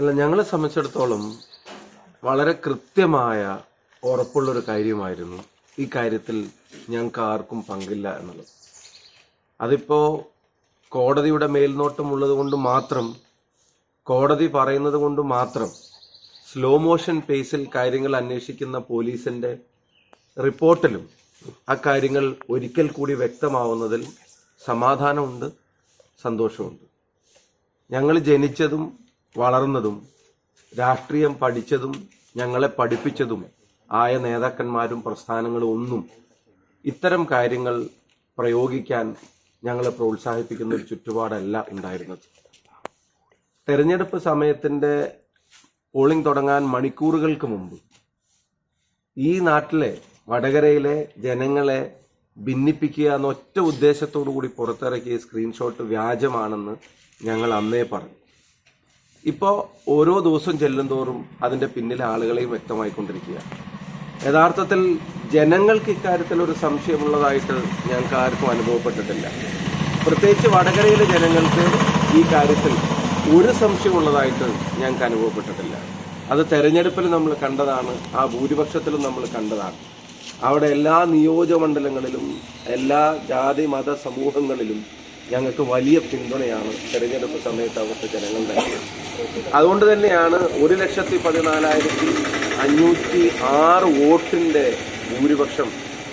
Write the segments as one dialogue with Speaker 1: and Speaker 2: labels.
Speaker 1: അല്ല ഞങ്ങളെ സംബന്ധിച്ചിടത്തോളം വളരെ കൃത്യമായ ഉറപ്പുള്ളൊരു കാര്യമായിരുന്നു ഈ കാര്യത്തിൽ ഞങ്ങൾക്ക് ആർക്കും പങ്കില്ല എന്നുള്ളത്. അതിപ്പോ കോടതിയുടെ മേൽനോട്ടമുള്ളത് കൊണ്ട് മാത്രം കോടതി പറയുന്നത് കൊണ്ട് മാത്രം സ്ലോ മോഷൻ പേസിൽ കാര്യങ്ങൾ അന്വേഷിക്കുന്ന പോലീസിന്റെ റിപ്പോർട്ടിലും ആ കാര്യങ്ങൾ ഒരിക്കൽ കൂടി വ്യക്തമാവുന്നതിൽ സമാധാനമുണ്ട് സന്തോഷമുണ്ട്. ഞങ്ങൾ ജനിച്ചതും വളർന്നതും രാഷ്ട്രീയം പഠിച്ചതും ഞങ്ങളെ പഠിപ്പിച്ചതും ആയ നേതാക്കന്മാരും പ്രസ്ഥാനങ്ങളും ഒന്നും ഇത്തരം കാര്യങ്ങൾ പ്രയോഗിക്കാൻ ഞങ്ങളെ പ്രോത്സാഹിപ്പിക്കുന്ന ഒരു ചുറ്റുപാടല്ല ഉണ്ടായിരുന്നത്. തെരഞ്ഞെടുപ്പ് സമയത്തിന്റെ പോളിംഗ് തുടങ്ങാൻ മണിക്കൂറുകൾക്ക് മുമ്പ് ഈ നാട്ടിലെ വടകരയിലെ ജനങ്ങളെ ഭിന്നിപ്പിക്കുക എന്ന ഒറ്റ ഉദ്ദേശത്തോടു കൂടി പുറത്തിറക്കിയ സ്ക്രീൻഷോട്ട് വ്യാജമാണെന്ന് ഞങ്ങൾ അന്നേ പറഞ്ഞു. ഇപ്പോൾ ഓരോ ദിവസം ചെല്ലുന്തോറും അതിന്റെ പിന്നിലെ ആളുകളെയും വ്യക്തമായിക്കൊണ്ടിരിക്കുക. യഥാർത്ഥത്തിൽ ജനങ്ങൾക്ക് ഇക്കാര്യത്തിൽ ഒരു സംശയമുള്ളതായിട്ട് ഞാൻ ആർക്കും അനുഭവപ്പെട്ടിട്ടില്ല. പ്രത്യേകിച്ച് വടകരയിലെ ജനങ്ങൾക്ക് ഈ കാര്യത്തിൽ ഒരു സംശയമുള്ളതായിട്ട് ഞങ്ങൾക്ക് അനുഭവപ്പെട്ടിട്ടില്ല. അത് തെരഞ്ഞെടുപ്പിൽ നമ്മൾ കണ്ടതാണ് ആ ഭൂരിപക്ഷത്തിലും നമ്മൾ കണ്ടതാണ്. അവിടെ എല്ലാ നിയോജകമണ്ഡലങ്ങളിലും എല്ലാ ജാതി മത സമൂഹങ്ങളിലും ഞങ്ങൾക്ക് വലിയ പിന്തുണയാണ് തെരഞ്ഞെടുപ്പ് സമയത്ത് അവിടുത്തെ ജനങ്ങൾ നൽകിയത്. അതുകൊണ്ട് തന്നെയാണ് ഒരു ലക്ഷത്തി പതിനാലായിരത്തി അഞ്ഞൂറ്റി ആറ് വോട്ടിന്റെ ഭൂരിപക്ഷം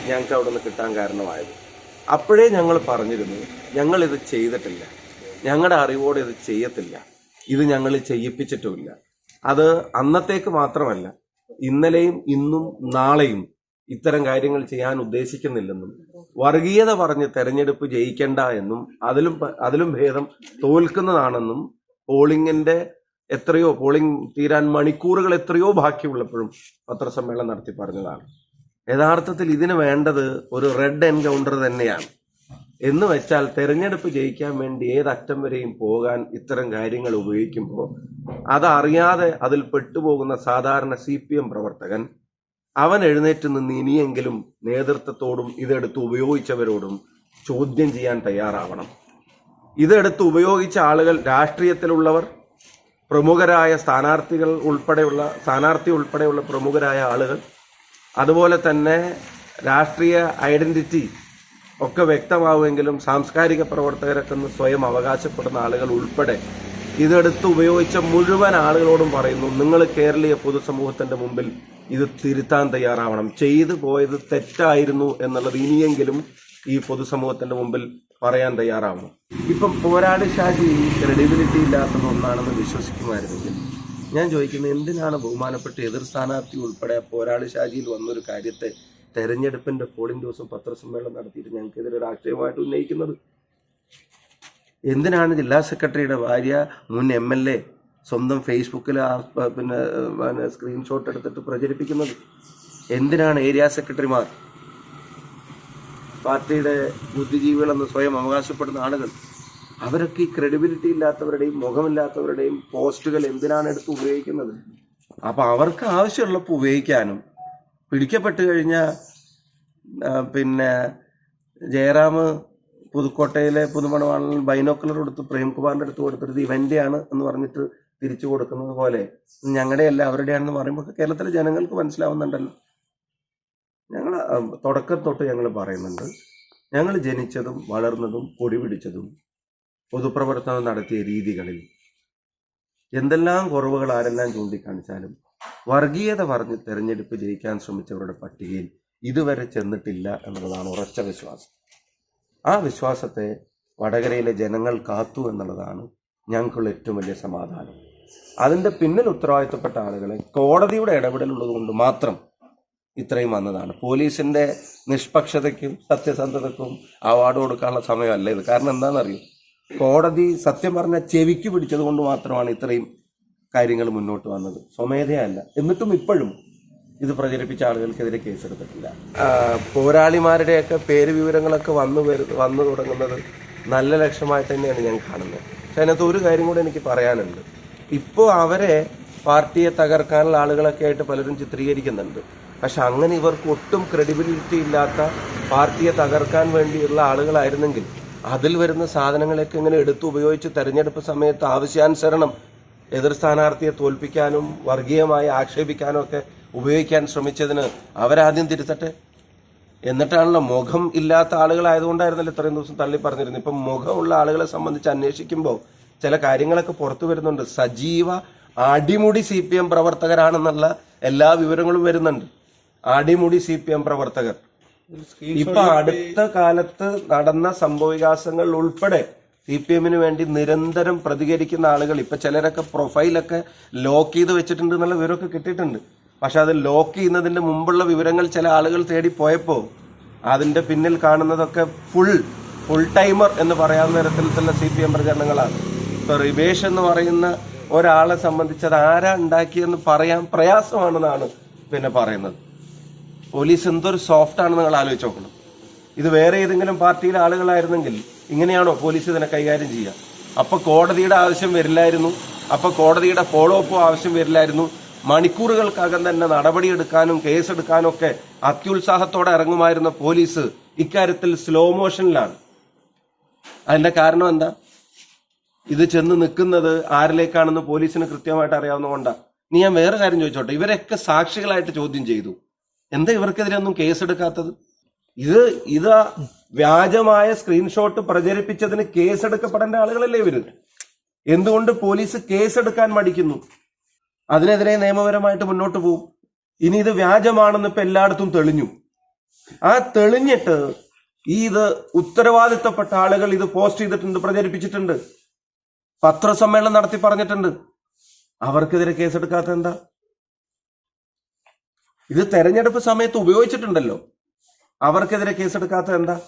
Speaker 1: ഞങ്ങൾക്ക് അവിടെ നിന്ന് കിട്ടാൻ കാരണമായത്. അപ്പോഴേ ഞങ്ങൾ പറഞ്ഞിരുന്നു ഞങ്ങളിത് ചെയ്തിട്ടില്ല. ഞങ്ങളുടെ അറിവോടെ ഇത് ചെയ്യത്തില്ല. ഇത് ഞങ്ങൾ ചെയ്യിപ്പിച്ചിട്ടുമില്ല. അത് അന്നത്തേക്ക് മാത്രമല്ല ഇന്നലെയും ഇന്നും നാളെയും ഇത്തരം കാര്യങ്ങൾ ചെയ്യാൻ ഉദ്ദേശിക്കുന്നില്ലെന്നും വർഗീയത പറഞ്ഞ് തെരഞ്ഞെടുപ്പ് ജയിക്കണ്ട എന്നും അതിലും അതിലും ഭേദം തോൽക്കുന്നതാണെന്നും പോളിംഗിന്റെ എത്രയോ പോളിംഗ് തീരാൻ മണിക്കൂറുകൾ എത്രയോ ബാക്കിയുള്ളപ്പോഴും പത്രസമ്മേളനം നടത്തി പറഞ്ഞതാണ്. യഥാർത്ഥത്തിൽ ഇതിന് വേണ്ടത് ഒരു റെഡ് എൻകൗണ്ടർ തന്നെയാണ്. എന്ന് വെച്ചാൽ തെരഞ്ഞെടുപ്പ് ജയിക്കാൻ വേണ്ടി ഏത് അറ്റം വരെയും പോകാൻ ഇത്തരം കാര്യങ്ങൾ ഉപയോഗിക്കുമ്പോൾ അതറിയാതെ അതിൽ പെട്ടുപോകുന്ന സാധാരണ സി പി എം പ്രവർത്തകൻ അവൻ എഴുന്നേറ്റ് നിന്ന് ഇനിയെങ്കിലും നേതൃത്വത്തോടും ഇതെടുത്ത് ഉപയോഗിച്ചവരോടും ചോദ്യം ചെയ്യാൻ തയ്യാറാവണം. ഇതെടുത്ത് ഉപയോഗിച്ച ആളുകൾ രാഷ്ട്രീയത്തിലുള്ളവർ പ്രമുഖരായ സ്ഥാനാർത്ഥികൾ ഉൾപ്പെടെയുള്ള സ്ഥാനാർത്ഥി ഉൾപ്പെടെയുള്ള പ്രമുഖരായ ആളുകൾ അതുപോലെ തന്നെ രാഷ്ട്രീയ ഐഡന്റിറ്റി ഒക്കെ വ്യക്തമാവുമെങ്കിലും സാംസ്കാരിക പ്രവർത്തകരൊക്കെ സ്വയം അവകാശപ്പെടുന്ന ആളുകൾ ഉൾപ്പെടെ ഇതെടുത്ത് ഉപയോഗിച്ച മുഴുവൻ ആളുകളോടും പറയുന്നു നിങ്ങൾ കേരളീയ പൊതുസമൂഹത്തിന്റെ മുമ്പിൽ ഇത് തിരുത്താൻ തയ്യാറാവണം. ചെയ്തു പോയത് തെറ്റായിരുന്നു എന്നുള്ളത് ഇനിയെങ്കിലും ഈ പൊതുസമൂഹത്തിന്റെ മുമ്പിൽ പറയാൻ തയ്യാറാവണം ഇപ്പം പോരാളി ഷാജി ക്രെഡിബിലിറ്റി ഇല്ലാത്തത് ഒന്നാണെന്ന് വിശ്വസിക്കുമായിരുന്നെങ്കിൽ ഞാൻ ചോദിക്കുന്നത് എന്തിനാണ് ബഹുമാനപ്പെട്ട എതിർ സ്ഥാനാർത്ഥി ഉൾപ്പെടെ പോരാളി ഷാജിയിൽ വന്നൊരു കാര്യത്തെ തെരഞ്ഞെടുപ്പിന്റെ പോളിംഗ് ദിവസം പത്രസമ്മേളനം നടത്തിയിട്ട് ഞങ്ങൾക്കെതിരെ രാഷ്ട്രീയമായിട്ട് ഉന്നയിക്കുന്നത്? എന്തിനാണ് ജില്ലാ സെക്രട്ടറിയുടെ ഭാര്യ മുൻ എം എൽ എ സ്വന്തം ഫേസ്ബുക്കിൽ പിന്നെ സ്ക്രീൻഷോട്ട് എടുത്തിട്ട് പ്രചരിപ്പിക്കുന്നത്? എന്തിനാണ് ഏരിയ സെക്രട്ടറിമാർ പാർട്ടിയുടെ ബുദ്ധിജീവികളെന്ന് സ്വയം അവകാശപ്പെടുന്ന ആളുകൾ അവരൊക്കെ ഈ ക്രെഡിബിലിറ്റി ഇല്ലാത്തവരുടെയും മുഖമില്ലാത്തവരുടെയും പോസ്റ്റുകൾ എന്തിനാണ് എടുത്ത് ഉപയോഗിക്കുന്നത്? അപ്പം അവർക്ക് ആവശ്യമുള്ളപ്പോൾ ഉപയോഗിക്കാനും പിടിക്കപ്പെട്ട് കഴിഞ്ഞാൽ പിന്നെ ജയറാം പുതുക്കോട്ടയിലെ പുതുമണവാളിൽ ബൈനോക്കുലർ കൊടുത്ത് പ്രേംകുമാറിന്റെ അടുത്ത് കൊടുത്തിട്ട് ഇവന്റെയാണ് എന്ന് പറഞ്ഞിട്ട് തിരിച്ചു കൊടുക്കുന്നത് പോലെ ഞങ്ങളുടെ അല്ല അവരുടെയാണെന്ന് പറയുമ്പോൾ കേരളത്തിലെ ജനങ്ങൾക്ക് മനസ്സിലാവുന്നുണ്ടല്ലോ. ഞങ്ങൾ തുടക്കം തൊട്ട് ഞങ്ങൾ പറയുന്നുണ്ട്. ഞങ്ങൾ ജനിച്ചതും വളർന്നതും പൊടി പിടിച്ചതും പൊതുപ്രവർത്തനം നടത്തിയ രീതികളിൽ എന്തെല്ലാം കുറവുകൾ ആരെല്ലാം ചൂണ്ടിക്കാണിച്ചാലും വർഗീയത പറഞ്ഞ് തെരഞ്ഞെടുപ്പ് ജയിക്കാൻ ശ്രമിച്ചവരുടെ പട്ടികയിൽ ഇതുവരെ ചെന്നിട്ടില്ല എന്നുള്ളതാണ് ഉറച്ച വിശ്വാസം. ആ വിശ്വാസത്തെ വടകരയിലെ ജനങ്ങൾ കാത്തു എന്നുള്ളതാണ് ഞങ്ങൾക്കുള്ള ഏറ്റവും വലിയ സമാധാനം. അതിന്റെ പിന്നിൽ ഉത്തരവാദിത്തപ്പെട്ട ആളുകളെ കോടതിയുടെ ഇടപെടലുള്ളത് കൊണ്ട് മാത്രം ഇത്രയും വന്നതാണ്. പോലീസിന്റെ നിഷ്പക്ഷതയ്ക്കും സത്യസന്ധതയ്ക്കും അവാർഡ് കൊടുക്കാനുള്ള സമയമല്ല ഇത്. കാരണം എന്താണെന്നറിയും? കോടതി സത്യം പറഞ്ഞ ചെവിക്ക് പിടിച്ചത് കൊണ്ട് മാത്രമാണ് ഇത്രയും കാര്യങ്ങൾ മുന്നോട്ട് വന്നത്. സ്വമേധയല്ല എന്നിട്ടും ഇപ്പോഴും ഇത് പ്രചരിപ്പിച്ച ആളുകൾക്കെതിരെ കേസെടുത്തിട്ടില്ല. പോരാളിമാരുടെയൊക്കെ പേര് വിവരങ്ങളൊക്കെ വന്നു വന്നു തുടങ്ങുന്നത് നല്ല ലക്ഷ്യമായിട്ട് തന്നെയാണ് ഞാൻ കാണുന്നത്. പക്ഷെ അതിനകത്ത് ഒരു കാര്യം കൂടെ എനിക്ക് പറയാനുണ്ട്. ഇപ്പോൾ അവരെ പാർട്ടിയെ തകർക്കാനുള്ള ആളുകളൊക്കെ ആയിട്ട് പലരും ചിത്രീകരിക്കുന്നുണ്ട്. പക്ഷെ അങ്ങനെ ഇവർക്ക് ഒട്ടും ക്രെഡിബിലിറ്റി ഇല്ലാത്ത പാർട്ടിയെ തകർക്കാൻ വേണ്ടിയുള്ള ആളുകളായിരുന്നെങ്കിൽ അതിൽ വരുന്ന സാധനങ്ങളൊക്കെ ഇങ്ങനെ എടുത്തു ഉപയോഗിച്ച് തെരഞ്ഞെടുപ്പ് സമയത്ത് ആവശ്യാനുസരണം എതിർ സ്ഥാനാർത്ഥിയെ തോൽപ്പിക്കാനും വർഗീയമായി ആക്ഷേപിക്കാനും ഒക്കെ ഉപയോഗിക്കാൻ ശ്രമിച്ചതിന് അവരാദ്യം തിരുത്തട്ടെ എന്നിട്ടാണല്ലോ മുഖം ഇല്ലാത്ത ആളുകളായതുകൊണ്ടായിരുന്നല്ലോ ഇത്രയും ദിവസം തള്ളി പറഞ്ഞിരുന്നത്. ഇപ്പം മുഖമുള്ള ആളുകളെ സംബന്ധിച്ച് അന്വേഷിക്കുമ്പോൾ ചില കാര്യങ്ങളൊക്കെ പുറത്തു വരുന്നുണ്ട്. സജീവ അടിമുടി സി പി എം പ്രവർത്തകരാണെന്നുള്ള എല്ലാ വിവരങ്ങളും വരുന്നുണ്ട്. അടിമുടി സി പി എം പ്രവർത്തകർ. ഇപ്പൊ അടുത്ത കാലത്ത് നടന്ന സംഭവവികാസങ്ങൾ ഉൾപ്പെടെ സി പി എമ്മിന് വേണ്ടി നിരന്തരം പ്രതികരിക്കുന്ന ആളുകൾ ഇപ്പൊ ചിലരൊക്കെ പ്രൊഫൈലൊക്കെ ലോക്ക് ചെയ്ത് വെച്ചിട്ടുണ്ട് എന്നുള്ള വിവരമൊക്കെ കിട്ടിയിട്ടുണ്ട്. പക്ഷെ അത് ലോക്ക് ചെയ്യുന്നതിന്റെ മുമ്പുള്ള വിവരങ്ങൾ ചില ആളുകൾ തേടി പോയപ്പോ അതിന്റെ പിന്നിൽ കാണുന്നതൊക്കെ ഫുൾ ഫുൾ ടൈമർ എന്ന് പറയാവുന്ന തരത്തിലുള്ള സി പി എം പ്രചരണങ്ങളാണ്. ഇപ്പൊ റിബേഷ് എന്ന് പറയുന്ന ഒരാളെ സംബന്ധിച്ച് അത് ആരാ ഉണ്ടാക്കിയെന്ന് പറയാൻ പ്രയാസമാണെന്നാണ് പിന്നെ പറയുന്നത്. പോലീസ് എന്തൊരു സോഫ്റ്റ് ആണെന്ന് നിങ്ങൾ ആലോചിച്ച് നോക്കണം. ഇത് വേറെ ഏതെങ്കിലും പാർട്ടിയിലെ ആളുകളായിരുന്നെങ്കിൽ ഇങ്ങനെയാണോ പോലീസ് ഇതിനെ കൈകാര്യം ചെയ്യുക? അപ്പോൾ കോടതിയുടെ ആവശ്യം വരില്ലായിരുന്നു. അപ്പോൾ കോടതിയുടെ ഫോളോ അപ്പും ആവശ്യം വരില്ലായിരുന്നു. മണിക്കൂറുകൾക്കകം തന്നെ നടപടിയെടുക്കാനും കേസെടുക്കാനും ഒക്കെ അത്യുത്സാഹത്തോടെ ഇറങ്ങുമായിരുന്ന പോലീസ് ഇക്കാര്യത്തിൽ സ്ലോ മോഷനിലാണ് അതിന്റെ കാരണം എന്താ? ഇത് ചെന്ന് നിൽക്കുന്നത് ആരിലേക്കാണെന്ന് പോലീസിന് കൃത്യമായിട്ട് അറിയാവുന്നതുകൊണ്ടാണ് നീ ഞാൻ വേറെ കാര്യം ചോദിച്ചോട്ടെ. ഇവരൊക്കെ സാക്ഷികളായിട്ട് ചോദ്യം ചെയ്തു. എന്താ ഇവർക്കെതിരെ ഒന്നും കേസെടുക്കാത്തത്? ഇത് ഇത് വ്യാജമായ സ്ക്രീൻഷോട്ട് പ്രചരിപ്പിച്ചതിന് കേസെടുക്കപ്പെടേണ്ട ആളുകളല്ലേ ഇവർ? എന്തുകൊണ്ട് പോലീസ് കേസെടുക്കാൻ മടിക്കുന്നു? അതിനെതിരെ നിയമപരമായിട്ട് മുന്നോട്ട് പോകും ഇനി ഇത് വ്യാജമാണെന്ന് ഇപ്പൊ എല്ലായിടത്തും തെളിഞ്ഞു. ആ തെളിഞ്ഞിട്ട് ഈ ഇത് ഉത്തരവാദിത്തപ്പെട്ട ആളുകൾ ഇത് പോസ്റ്റ് ചെയ്തിട്ടുണ്ട് പ്രചരിപ്പിച്ചിട്ടുണ്ട്. പത്രസമ്മേളനം നടത്തി പറഞ്ഞിട്ടുണ്ട്. അവർക്കെതിരെ കേസെടുക്കാത്ത എന്താ ഇത് തെരഞ്ഞെടുപ്പ് സമയത്ത് ഉപയോഗിച്ചിട്ടുണ്ടല്ലോ. അവർക്കെതിരെ കേസെടുക്കാത്ത എന്താ?